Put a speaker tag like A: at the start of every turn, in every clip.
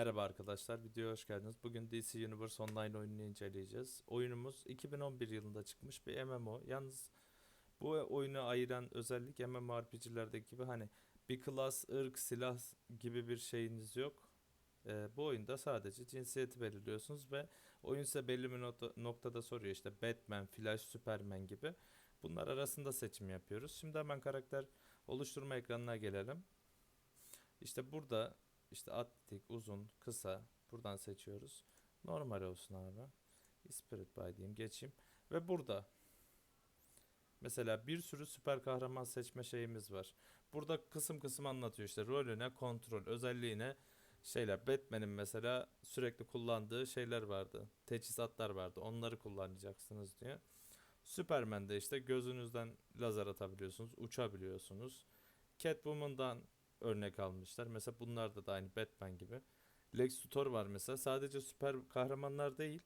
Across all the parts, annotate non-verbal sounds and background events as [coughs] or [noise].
A: Merhaba arkadaşlar, videoya hoş geldiniz. Bugün DC Universe Online oyununu inceleyeceğiz. Oyunumuz 2011 yılında çıkmış bir MMO. Yalnız bu oyunu ayıran özellik MMORPG'lerdeki gibi hani bir klas, ırk, silah gibi bir şeyiniz yok. Ee, bu oyunda sadece cinsiyeti belirliyorsunuz ve oyun size belli bir nokta- noktada soruyor işte Batman, Flash, Superman gibi. Bunlar arasında seçim yapıyoruz. Şimdi hemen karakter oluşturma ekranına gelelim. İşte burada işte atletik, uzun, kısa buradan seçiyoruz. Normal olsun abi. Spirit by diyeyim geçeyim. Ve burada mesela bir sürü süper kahraman seçme şeyimiz var. Burada kısım kısım anlatıyor işte rolüne, kontrol, özelliğine şeyler. Batman'in mesela sürekli kullandığı şeyler vardı. Teçhizatlar vardı. Onları kullanacaksınız diyor. Superman'de işte gözünüzden lazer atabiliyorsunuz, uçabiliyorsunuz. Catwoman'dan örnek almışlar. Mesela bunlarda da aynı Batman gibi. Lex Luthor var mesela. Sadece süper kahramanlar değil.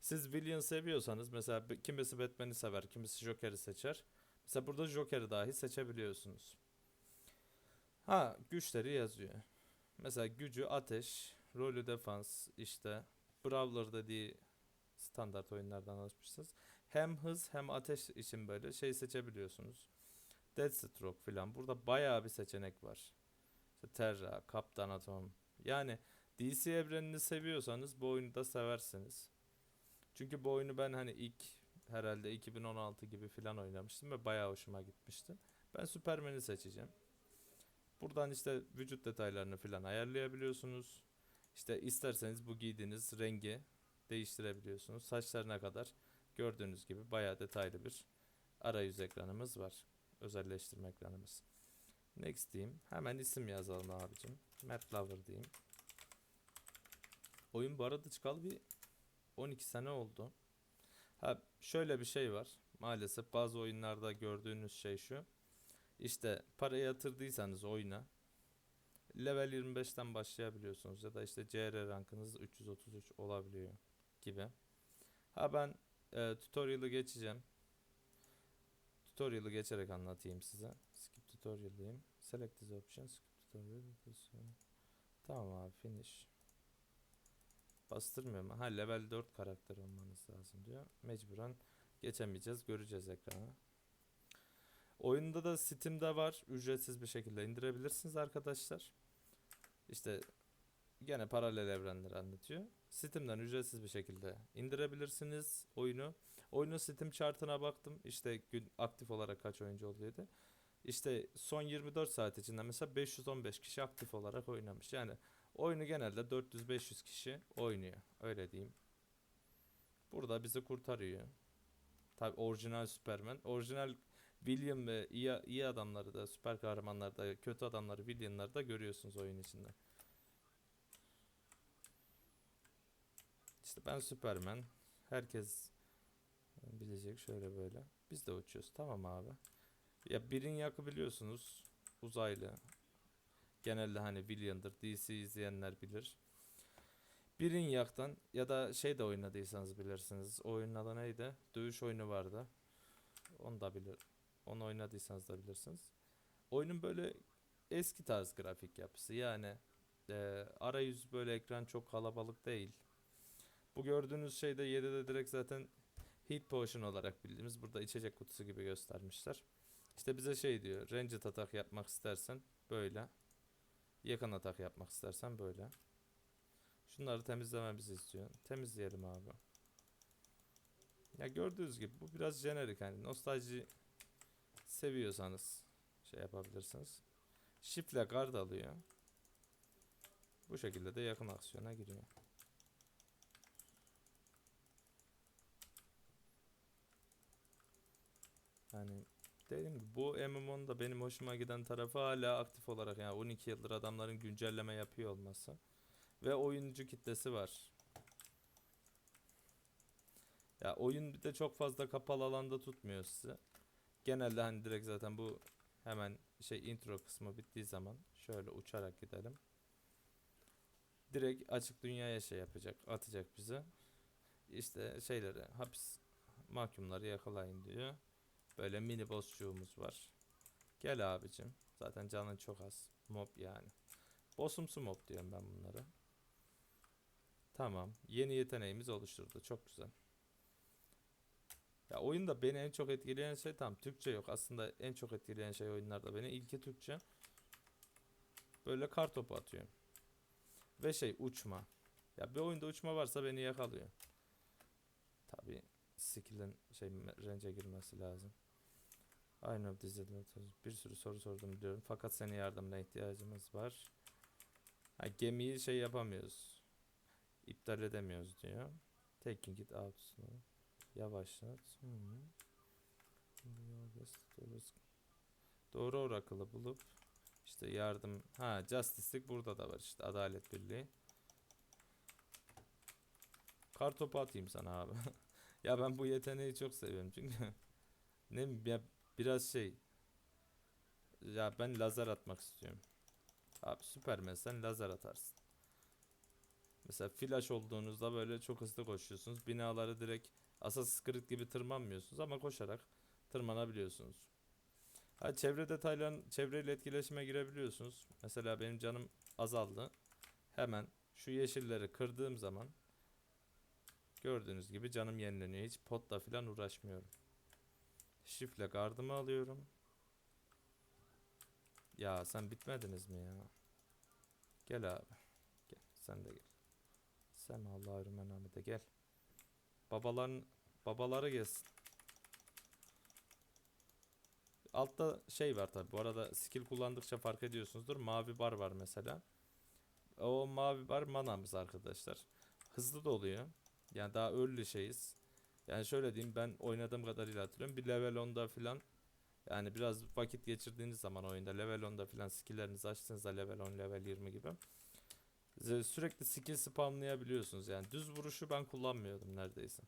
A: Siz Villain seviyorsanız mesela kimisi Batman'i sever, kimisi Joker'i seçer. Mesela burada Joker'i dahi seçebiliyorsunuz. Ha güçleri yazıyor. Mesela gücü ateş, rolü defans işte Brawler dediği standart oyunlardan alışmışsınız. Hem hız hem ateş için böyle şey seçebiliyorsunuz. Deathstroke falan. Burada bayağı bir seçenek var. İşte Terra, Kaptan Atom. Yani DC evrenini seviyorsanız bu oyunu da seversiniz. Çünkü bu oyunu ben hani ilk herhalde 2016 gibi falan oynamıştım ve bayağı hoşuma gitmişti. Ben Superman'i seçeceğim. Buradan işte vücut detaylarını falan ayarlayabiliyorsunuz. İşte isterseniz bu giydiğiniz rengi değiştirebiliyorsunuz. Saçlarına kadar gördüğünüz gibi bayağı detaylı bir arayüz ekranımız var. Özelleştirme ekranımız. Next diyeyim. Hemen isim yazalım abicim. Matt Lover diyeyim. Oyun bu arada çıkalı bir 12 sene oldu. Ha şöyle bir şey var. Maalesef bazı oyunlarda gördüğünüz şey şu. İşte para yatırdıysanız oyuna level 25'ten başlayabiliyorsunuz ya da işte CR rankınız 333 olabiliyor gibi. Ha ben e, tutorial'ı geçeceğim. Tutorial'ı geçerek anlatayım size. Skip tutorial diyeyim. Select this option. Skip tutorial. Tamam abi finish. Bastırmıyor mu? Ha level 4 karakter olmanız lazım diyor. Mecburen geçemeyeceğiz. Göreceğiz ekranı. Oyunda da Steam'de var. Ücretsiz bir şekilde indirebilirsiniz arkadaşlar. İşte gene paralel evrenleri anlatıyor. Steam'den ücretsiz bir şekilde indirebilirsiniz oyunu. Oyunun Steam chartına baktım. İşte gün aktif olarak kaç oyuncu oluyordu. İşte son 24 saat içinde mesela 515 kişi aktif olarak oynamış. Yani oyunu genelde 400-500 kişi oynuyor. Öyle diyeyim. Burada bizi kurtarıyor. Tabi orijinal Superman. Orijinal William ve iyi, iyi adamları da süper kahramanları da kötü adamları Villain'ları da görüyorsunuz oyun içinde. İşte ben Superman. Herkes bilecek şöyle böyle. Biz de uçuyoruz. Tamam abi. Ya birin yakı biliyorsunuz. Uzaylı. Genelde hani Villain'dır. DC izleyenler bilir. Birin yaktan ya da şey de oynadıysanız bilirsiniz. O oyunun adı neydi? Dövüş oyunu vardı. Onu da bilir. Onu oynadıysanız da bilirsiniz. Oyunun böyle eski tarz grafik yapısı. Yani e, arayüz böyle ekran çok kalabalık değil. Bu gördüğünüz şeyde 7'de direkt zaten Heat Potion olarak bildiğimiz burada içecek kutusu gibi göstermişler. İşte bize şey diyor. Ranged atak yapmak istersen böyle. Yakın atak yapmak istersen böyle. Şunları temizlememizi istiyor. Temizleyelim abi. Ya gördüğünüz gibi bu biraz jenerik hani nostalji seviyorsanız şey yapabilirsiniz. Shift'le guard alıyor. Bu şekilde de yakın aksiyona giriyor. Yani dediğim gibi bu MMO'nun da benim hoşuma giden tarafı hala aktif olarak yani 12 yıldır adamların güncelleme yapıyor olması. Ve oyuncu kitlesi var. Ya oyun bir de çok fazla kapalı alanda tutmuyor sizi. Genelde hani direkt zaten bu hemen şey intro kısmı bittiği zaman şöyle uçarak gidelim. Direkt açık dünyaya şey yapacak, atacak bizi. İşte şeyleri, hapis mahkumları yakalayın diyor. Böyle mini bossçuğumuz var. Gel abicim. Zaten canın çok az. Mob yani. Bossumsu mob diyorum ben bunlara. Tamam. Yeni yeteneğimiz oluşturdu. Çok güzel. Ya oyunda beni en çok etkileyen şey tam Türkçe yok. Aslında en çok etkileyen şey oyunlarda beni ilki Türkçe. Böyle kar topu atıyor. Ve şey uçma. Ya bir oyunda uçma varsa beni yakalıyor. Tabii skill'in şey range'e girmesi lazım. İs not- bir sürü soru sordum biliyorum. Fakat senin yardımına ihtiyacımız var. Ha, gemiyi şey yapamıyoruz. İptal edemiyoruz diyor. Taking it out. Yavaşlat. -hı. Doğru- orakılı bulup işte yardım ha justice'lik burada da var işte adalet birliği. Kar topu atayım sana abi. [laughs] ya ben bu yeteneği çok seviyorum çünkü [laughs] ne ya biraz şey ya ben lazer atmak istiyorum. Abi Superman sen lazer atarsın. Mesela flash olduğunuzda böyle çok hızlı koşuyorsunuz. Binaları direkt Assassin's Creed gibi tırmanmıyorsunuz ama koşarak tırmanabiliyorsunuz. Ha, çevre detayların çevreyle etkileşime girebiliyorsunuz. Mesela benim canım azaldı. Hemen şu yeşilleri kırdığım zaman gördüğünüz gibi canım yenileniyor. Hiç potla falan uğraşmıyorum. Şifle gardımı alıyorum. Ya sen bitmediniz mi ya? Gel abi. Gel. Sen de gel. Sen Allah'a rümen de gel. Babaların babaları gelsin. Altta şey var tabi. Bu arada skill kullandıkça fark ediyorsunuzdur. Mavi bar var mesela. O mavi bar manamız arkadaşlar. Hızlı da oluyor. Yani daha early şeyiz. Yani şöyle diyeyim ben oynadığım kadarıyla hatırlıyorum. Bir level 10'da filan yani biraz vakit geçirdiğiniz zaman oyunda level 10'da filan skill'lerinizi açtığınızda level 10, level 20 gibi sürekli skill spamlayabiliyorsunuz. Yani düz vuruşu ben kullanmıyordum neredeyse.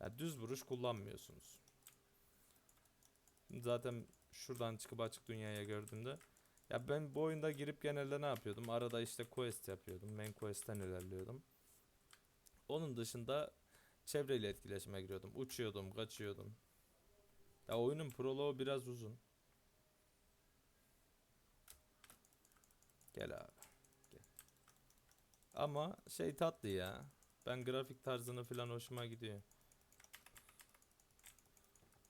A: Yani düz vuruş kullanmıyorsunuz. Zaten şuradan çıkıp açık dünyaya gördüğümde ya ben bu oyunda girip genelde ne yapıyordum? Arada işte quest yapıyordum. Main quest'ten ilerliyordum. Onun dışında çevreyle etkileşime giriyordum. Uçuyordum, kaçıyordum. Ya oyunun proloğu biraz uzun. Gel abi. Gel. Ama şey tatlı ya. Ben grafik tarzını falan hoşuma gidiyor.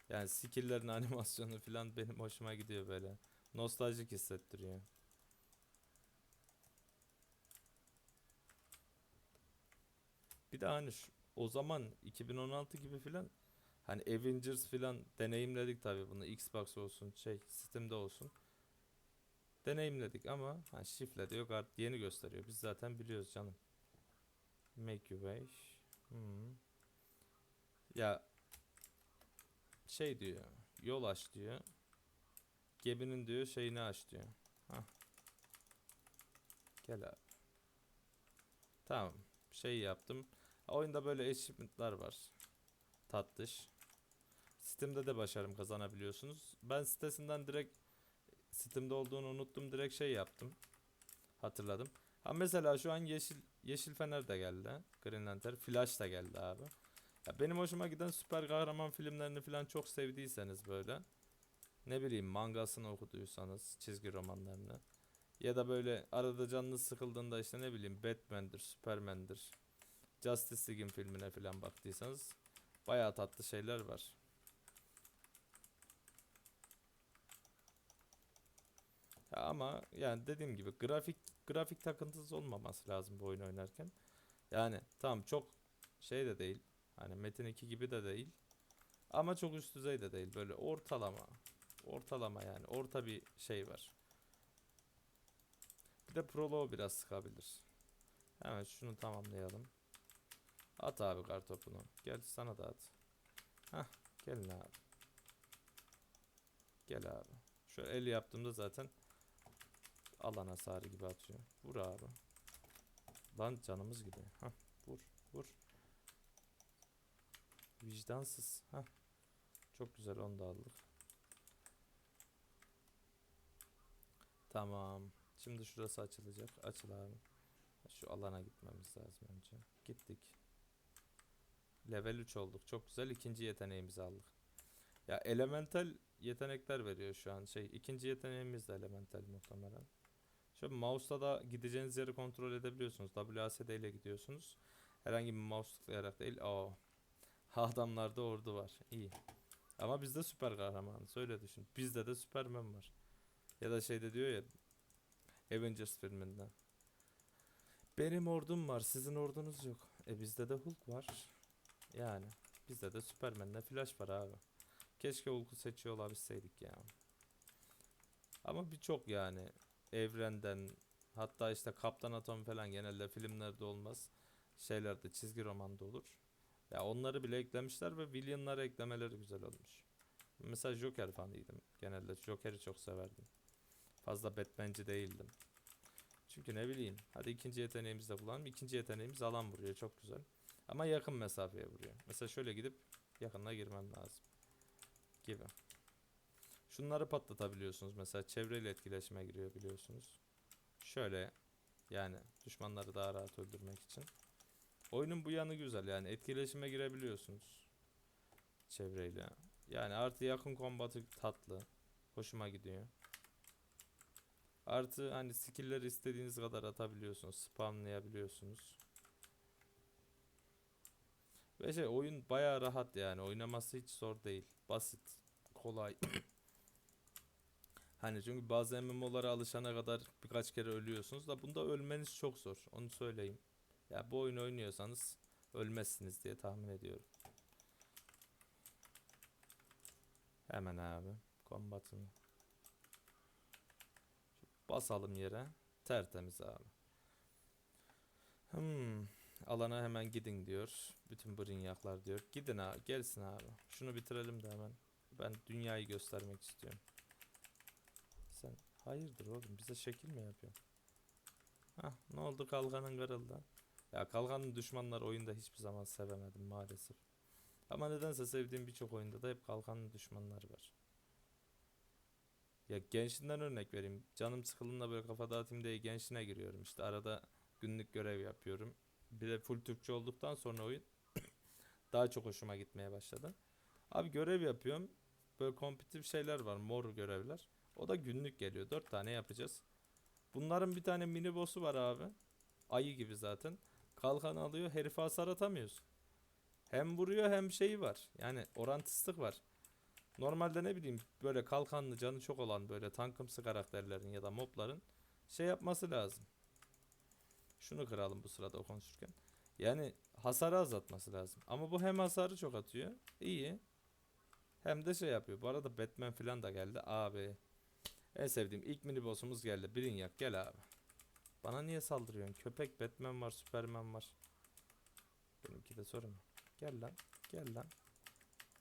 A: Yani skill'lerin [laughs] animasyonu falan benim hoşuma gidiyor böyle. Nostaljik hissettiriyor. Bir de hani şu- o zaman 2016 gibi filan hani Avengers filan deneyimledik tabii bunu Xbox olsun şey Steam'de olsun. Deneyimledik ama ha şifre diyor kart yeni gösteriyor. Biz zaten biliyoruz canım. Make your way. Hmm. Ya şey diyor. Yol aç diyor. Geminin diyor şeyini aç diyor. Hah. Gel abi. Tamam. Şey yaptım. Oyunda böyle achievement'lar var. Tatlış. Steam'de de başarım kazanabiliyorsunuz. Ben sitesinden direkt Steam'de olduğunu unuttum. Direkt şey yaptım. Hatırladım. Ha mesela şu an yeşil yeşil fener de geldi. Green Lantern, Flash da geldi abi. Ya benim hoşuma giden süper kahraman filmlerini falan çok sevdiyseniz böyle ne bileyim mangasını okuduysanız çizgi romanlarını ya da böyle arada canınız sıkıldığında işte ne bileyim Batman'dir, Superman'dir, Justice League'in filmine falan baktıysanız bayağı tatlı şeyler var. Ya ama yani dediğim gibi grafik grafik takıntısı olmaması lazım bu oyun oynarken. Yani tamam çok şey de değil. Hani Metin 2 gibi de değil. Ama çok üst düzey de değil. Böyle ortalama. Ortalama yani. Orta bir şey var. Bir de proloğu biraz sıkabilir. Hemen şunu tamamlayalım. At abi kartopunu. Gel sana da at. Hah gelin abi. Gel abi. Şu el yaptığımda zaten alan hasarı gibi atıyor. Vur abi. Lan canımız gidiyor. Hah vur vur. Vicdansız. Hah. Çok güzel onu da aldık. Tamam. Şimdi şurası açılacak. Açıl abi. Şu alana gitmemiz lazım önce. Gittik. Level 3 olduk. Çok güzel. ikinci yeteneğimizi aldık. Ya elemental yetenekler veriyor şu an. Şey ikinci yeteneğimiz de elemental muhtemelen. Şöyle mouse'la da gideceğiniz yeri kontrol edebiliyorsunuz. WASD ile gidiyorsunuz. Herhangi bir mouse tıklayarak değil. Aa. Adamlarda ordu var. İyi. Ama bizde süper kahramanız. Öyle düşün. Bizde de Superman var. Ya da şeyde diyor ya Avengers filminde. Benim ordum var, sizin ordunuz yok. E bizde de Hulk var. Yani bizde de Superman'le Flash var abi. Keşke Hulk'u seçiyor olabilseydik ya. Ama birçok yani evrenden hatta işte Kaptan Atom falan genelde filmlerde olmaz. Şeylerde çizgi romanda olur. Ya onları bile eklemişler ve villainları eklemeleri güzel olmuş. Mesela Joker fanıydım. Genelde Joker'i çok severdim. Fazla Batman'ci değildim. Çünkü ne bileyim. Hadi ikinci yeteneğimizi de kullanalım. İkinci yeteneğimiz alan vuruyor. Çok güzel. Ama yakın mesafeye vuruyor. Mesela şöyle gidip yakınına girmem lazım. Gibi. Şunları patlatabiliyorsunuz. Mesela çevreyle etkileşime giriyor biliyorsunuz. Şöyle yani düşmanları daha rahat öldürmek için. Oyunun bu yanı güzel yani etkileşime girebiliyorsunuz. Çevreyle. Yani artı yakın kombatı tatlı. Hoşuma gidiyor. Artı hani skill'leri istediğiniz kadar atabiliyorsunuz. Spamlayabiliyorsunuz. Ve şey oyun bayağı rahat yani. Oynaması hiç zor değil. Basit. Kolay. [clears throat] Hani çünkü bazı MMO'lara alışana kadar birkaç kere ölüyorsunuz da bunda ölmeniz çok zor. Onu söyleyeyim. Ya bu oyunu oynuyorsanız ölmezsiniz diye tahmin ediyorum. Hemen abi. Kombatını. Basalım yere. Tertemiz abi. Hmm. Alana hemen gidin diyor. Bütün brinyaklar diyor. Gidin abi. Gelsin abi. Şunu bitirelim de hemen. Ben dünyayı göstermek istiyorum. Sen hayırdır oğlum bize şekil mi yapıyorsun? Hah ne oldu kalkanın kırıldı. Ya kalkanın düşmanlar oyunda hiçbir zaman sevemedim maalesef. Ama nedense sevdiğim birçok oyunda da hep kalkanın düşmanları var. Ya gençliğinden örnek vereyim. Canım sıkıldığında böyle kafa dağıtayım diye gençliğine giriyorum. İşte arada günlük görev yapıyorum. Bir de full Türkçe olduktan sonra oyun daha çok hoşuma gitmeye başladı. Abi görev yapıyorum. Böyle kompetitif şeyler var. Mor görevler. O da günlük geliyor. Dört tane yapacağız. Bunların bir tane mini boss'u var abi. Ayı gibi zaten. Kalkan alıyor. Herife hasar atamıyorsun. Hem vuruyor hem şeyi var. Yani orantısızlık var. Normalde ne bileyim böyle kalkanlı canı çok olan böyle tankımsı karakterlerin ya da mobların şey yapması lazım. Şunu kıralım bu sırada o konuşurken. Yani hasarı azaltması lazım. Ama bu hem hasarı çok atıyor. İyi. Hem de şey yapıyor. Bu arada Batman falan da geldi. Abi. En sevdiğim ilk mini boss'umuz geldi. Brainiac gel abi. Bana niye saldırıyorsun? Köpek Batman var, Superman var. Benimki de sorun. Gel lan. Gel lan.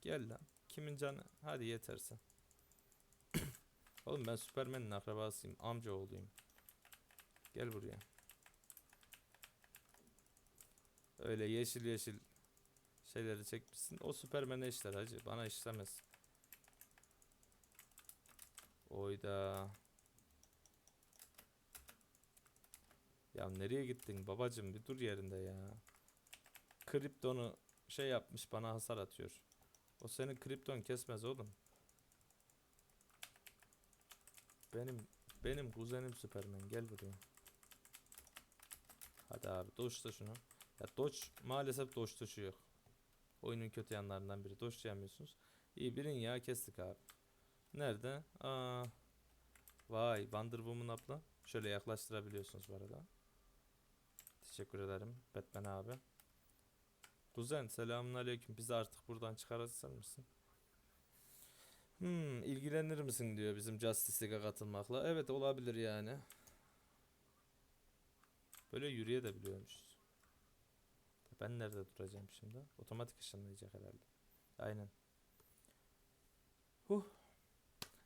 A: Gel lan. Kimin canı? Hadi yeterse. [coughs] Oğlum ben Superman'in akrabasıyım. Amca oğluyum. Gel buraya. Öyle yeşil yeşil şeyleri çekmişsin. O Superman'e işler hacı. Bana işlemez. Oyda. Ya nereye gittin babacım bir dur yerinde ya. Kripton'u şey yapmış bana hasar atıyor. O senin kripton kesmez oğlum. Benim benim kuzenim Superman gel buraya. Hadi abi dodge şunu. Ya dodge maalesef dodge tuşu yok. Oyunun kötü yanlarından biri. Dodge diyemiyorsunuz. İyi birin ya kestik abi. Nerede? Aa. Vay Wonder abla. Şöyle yaklaştırabiliyorsunuz bu arada. Teşekkür ederim Batman abi. Kuzen selamünaleyküm. Bizi artık buradan çıkarırsan mısın? Hmm, ilgilenir misin diyor bizim Justice League'a katılmakla. Evet olabilir yani. Böyle yürüye de biliyormuşuz. Ben nerede duracağım şimdi? Otomatik ışınlayacak herhalde. Aynen. Huh.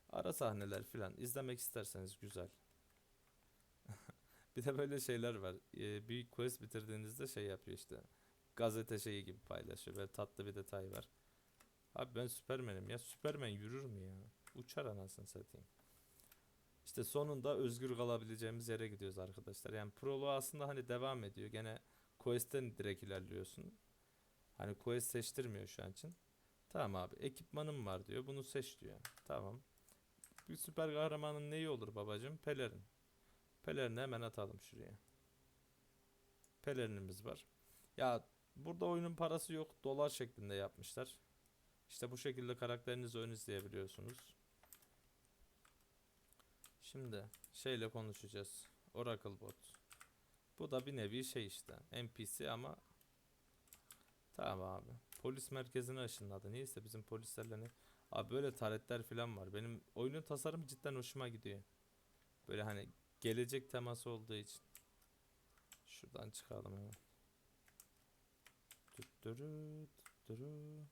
A: Ara sahneler filan izlemek isterseniz güzel. [laughs] bir de böyle şeyler var. Ee, bir quest bitirdiğinizde şey yapıyor işte. Gazete şeyi gibi paylaşıyor. Böyle tatlı bir detay var. Abi ben Süpermen'im ya. Süpermen yürür mü ya? Uçar anasını satayım. İşte sonunda özgür kalabileceğimiz yere gidiyoruz arkadaşlar. Yani proloğu aslında hani devam ediyor. Gene quest'ten direkt ilerliyorsun. Hani quest seçtirmiyor şu an için. Tamam abi ekipmanım var diyor. Bunu seç diyor. Tamam. Bir süper kahramanın neyi olur babacım? Pelerin. Pelerini hemen atalım şuraya. Pelerinimiz var. Ya burada oyunun parası yok. Dolar şeklinde yapmışlar. İşte bu şekilde karakterinizi ön izleyebiliyorsunuz. Şimdi şeyle konuşacağız. Oracle Bot. Bu da bir nevi şey işte. NPC ama Tamam abi. Polis merkezine ışınladı. Neyse bizim polislerle ne? Abi böyle taretler falan var. Benim oyunun tasarımı cidden hoşuma gidiyor. Böyle hani gelecek teması olduğu için. Şuradan çıkalım hemen. Tüttürü, tüttürü.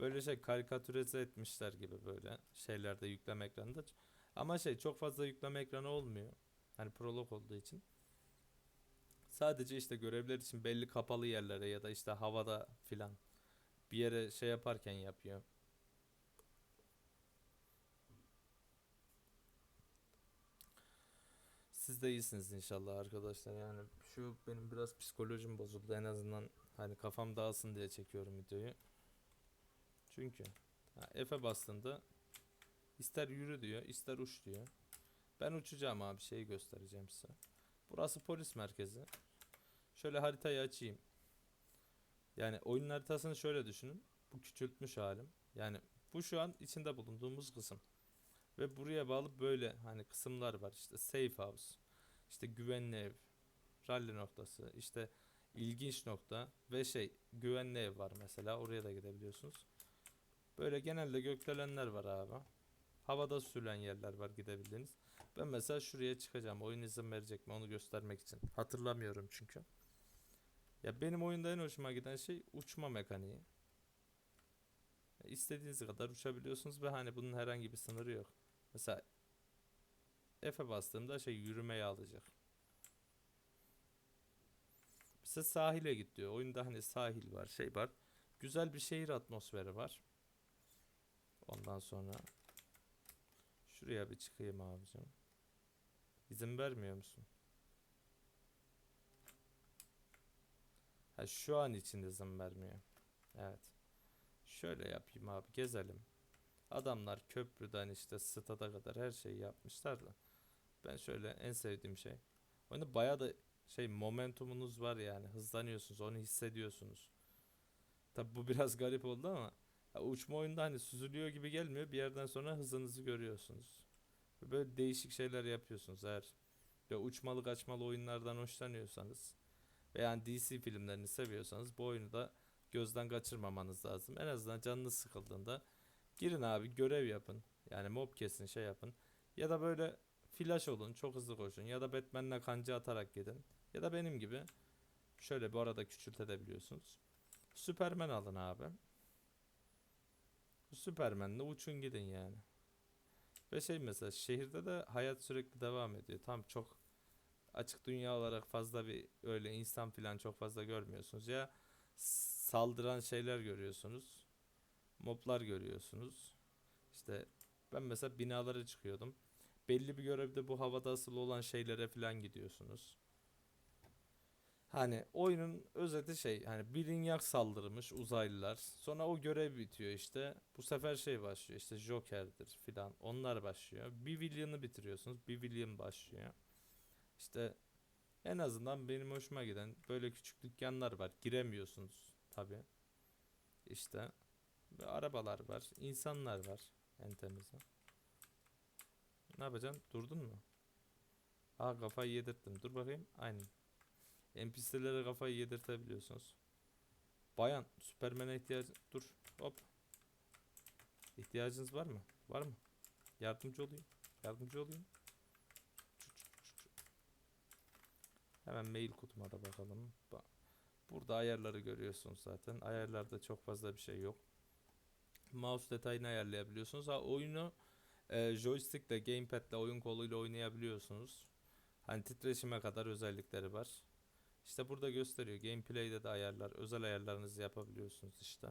A: Böyle şey karikatürize etmişler gibi böyle şeylerde yükleme ekranında. Ama şey çok fazla yükleme ekranı olmuyor. Hani prolog olduğu için. Sadece işte görevler için belli kapalı yerlere ya da işte havada filan bir yere şey yaparken yapıyor. Siz de iyisiniz inşallah arkadaşlar. Yani şu benim biraz psikolojim bozuldu. En azından hani kafam dağılsın diye çekiyorum videoyu. Çünkü ha, F'e bastığında ister yürü diyor, ister uç diyor. Ben uçacağım abi şeyi göstereceğim size. Burası polis merkezi. Şöyle haritayı açayım. Yani oyunun haritasını şöyle düşünün. Bu küçültmüş halim. Yani bu şu an içinde bulunduğumuz kısım. Ve buraya bağlı böyle hani kısımlar var. İşte safe house, işte güvenli ev, rally noktası, işte ilginç nokta ve şey güvenli ev var mesela. Oraya da gidebiliyorsunuz. Böyle genelde gökdelenler var abi. Havada sürülen yerler var gidebildiğiniz. Ben mesela şuraya çıkacağım. Oyun izin verecek mi onu göstermek için. Hatırlamıyorum çünkü. Ya benim oyunda en hoşuma giden şey uçma mekaniği. Ya İstediğiniz kadar uçabiliyorsunuz ve hani bunun herhangi bir sınırı yok. Mesela F'e bastığımda şey yürümeye alacak. Mesela sahile git diyor. Oyunda hani sahil var, şey var. Güzel bir şehir atmosferi var. Ondan sonra şuraya bir çıkayım abicim. İzin vermiyor musun? Ha şu an için izin vermiyor. Evet. Şöyle yapayım abi gezelim. Adamlar köprüden işte stada kadar her şeyi yapmışlar da. Ben şöyle en sevdiğim şey. Oyunda bayağı da şey momentumunuz var yani hızlanıyorsunuz onu hissediyorsunuz. Tabi bu biraz garip oldu ama ya uçma oyunda hani süzülüyor gibi gelmiyor bir yerden sonra hızınızı görüyorsunuz. Böyle değişik şeyler yapıyorsunuz eğer ve uçmalı kaçmalı oyunlardan hoşlanıyorsanız yani DC filmlerini seviyorsanız bu oyunu da gözden kaçırmamanız lazım. En azından canınız sıkıldığında girin abi görev yapın. Yani mob kesin şey yapın. Ya da böyle flash olun çok hızlı koşun. Ya da Batman'le kanca atarak gidin. Ya da benim gibi şöyle bu arada küçültebiliyorsunuz. Superman alın abi. Superman'le uçun gidin yani. Ve şey mesela şehirde de hayat sürekli devam ediyor. Tam çok açık dünya olarak fazla bir öyle insan falan çok fazla görmüyorsunuz. Ya saldıran şeyler görüyorsunuz. Moblar görüyorsunuz. İşte ben mesela binalara çıkıyordum. Belli bir görevde bu havada asılı olan şeylere falan gidiyorsunuz. Hani oyunun özeti şey hani Brainiac saldırmış uzaylılar. Sonra o görev bitiyor işte. Bu sefer şey başlıyor işte Joker'dir filan. Onlar başlıyor. Bir Villain'ı bitiriyorsunuz. Bir Villain başlıyor. İşte en azından benim hoşuma giden böyle küçük dükkanlar var. Giremiyorsunuz tabi. İşte ve arabalar var. insanlar var. En temizi. Ne yapacaksın? Durdun mu? Aa kafayı yedirttim. Dur bakayım. Aynen. NPC'lere kafayı yedirtebiliyorsunuz. Bayan, Süpermen'e ihtiyacı... Dur, hop. İhtiyacınız var mı? Var mı? Yardımcı olayım. Yardımcı olayım. Hemen mail kutuma da bakalım. Ba- Burada ayarları görüyorsunuz zaten. Ayarlarda çok fazla bir şey yok. Mouse detayını ayarlayabiliyorsunuz. Ha oyunu e, joystickle, gamepad'le, oyun koluyla oynayabiliyorsunuz. Hani titreşime kadar özellikleri var. İşte burada gösteriyor. Gameplay'de de ayarlar, özel ayarlarınızı yapabiliyorsunuz işte.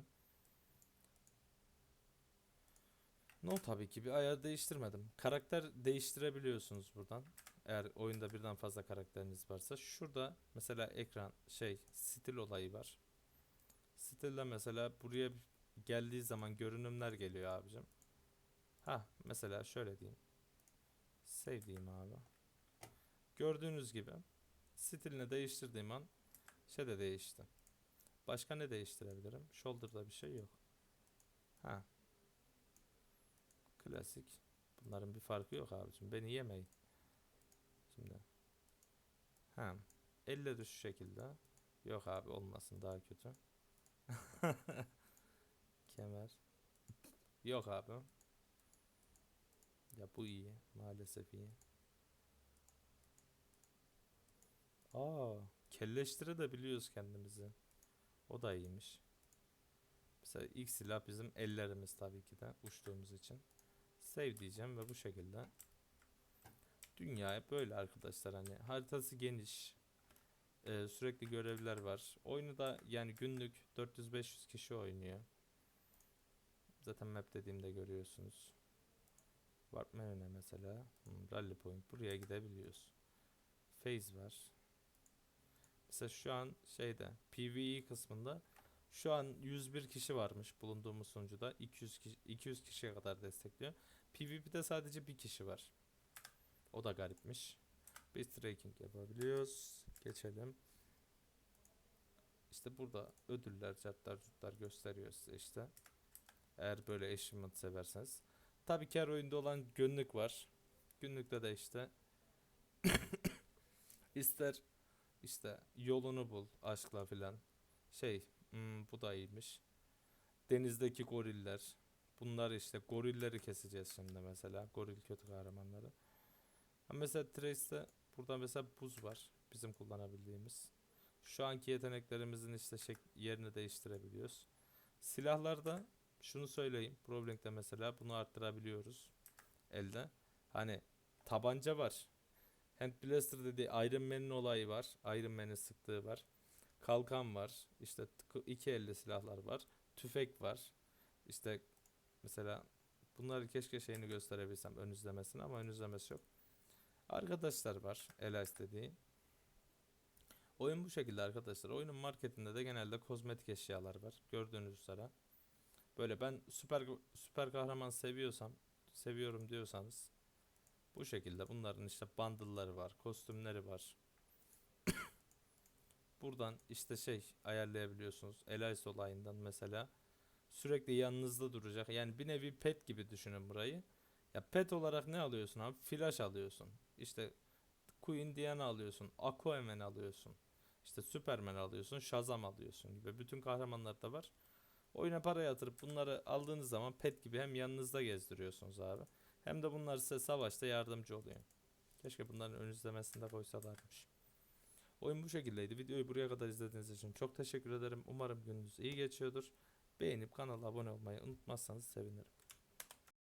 A: No tabii ki bir ayar değiştirmedim. Karakter değiştirebiliyorsunuz buradan. Eğer oyunda birden fazla karakteriniz varsa. Şurada mesela ekran şey stil olayı var. Stilde mesela buraya geldiği zaman görünümler geliyor abicim. Ha mesela şöyle diyeyim. Save diyeyim abi. Gördüğünüz gibi stilini değiştirdiğim an Şey de değişti. Başka ne değiştirebilirim? Shoulder'da bir şey yok. Ha. Klasik. Bunların bir farkı yok abicim. Beni yemeyin. Şimdi. Ha. Elle de şu şekilde. Yok abi olmasın daha kötü. [laughs] Kemer. Yok abi. Ya bu iyi. Maalesef iyi. Aa, kelleştire de biliyoruz kendimizi. O da iyiymiş. Mesela ilk silah bizim ellerimiz tabii ki de uçtuğumuz için. Save diyeceğim ve bu şekilde. Dünya hep böyle arkadaşlar hani haritası geniş. Ee, sürekli görevler var. Oyunu da yani günlük 400-500 kişi oynuyor. Zaten map dediğimde görüyorsunuz. Warp menüne mesela. Hmm, Rally Point buraya gidebiliyoruz. Phase var. Mesela şu an şeyde PvE kısmında şu an 101 kişi varmış bulunduğumuz sunucuda 200 kişi, 200 kişiye kadar destekliyor. PvP'de sadece bir kişi var. O da garipmiş. Biz tracking yapabiliyoruz. Geçelim. İşte burada ödüller, cartlar, curtlar gösteriyor size işte. Eğer böyle achievement severseniz. Tabii ki her oyunda olan günlük var. Günlükte de işte [coughs] ister işte yolunu bul aşkla filan. Şey, hmm, bu da iyiymiş. Denizdeki goriller. Bunlar işte gorilleri keseceğiz şimdi mesela. Goril kötü kahramanları. Mesela Trace'te burada mesela buz var. Bizim kullanabildiğimiz. Şu anki yeteneklerimizin işte şek- yerini değiştirebiliyoruz. Silahlarda şunu söyleyeyim. Problem'de mesela bunu arttırabiliyoruz elde. Hani tabanca var. Hand Blaster dediği Iron Man'in olayı var. Iron Man'in sıktığı var. Kalkan var. İşte iki elle silahlar var. Tüfek var. İşte mesela bunları keşke şeyini gösterebilsem ön izlemesini ama ön izlemesi yok. Arkadaşlar var. Elias dediği. Oyun bu şekilde arkadaşlar. Oyunun marketinde de genelde kozmetik eşyalar var. Gördüğünüz üzere. Böyle ben süper süper kahraman seviyorsam, seviyorum diyorsanız bu şekilde bunların işte bundle'ları var, kostümleri var. [coughs] Buradan işte şey ayarlayabiliyorsunuz. Elias olayından mesela sürekli yanınızda duracak. Yani bir nevi pet gibi düşünün burayı. Ya pet olarak ne alıyorsun abi? Flash alıyorsun. İşte Queen Diana alıyorsun. Aquaman alıyorsun. İşte Superman alıyorsun. Shazam alıyorsun gibi. Bütün kahramanlar da var. Oyuna para yatırıp bunları aldığınız zaman pet gibi hem yanınızda gezdiriyorsunuz abi. Hem de bunlar size savaşta yardımcı oluyor. Keşke bunların ön izlemesini de koysalarmış. Oyun bu şekildeydi. Videoyu buraya kadar izlediğiniz için çok teşekkür ederim. Umarım gününüz iyi geçiyordur. Beğenip kanala abone olmayı unutmazsanız sevinirim.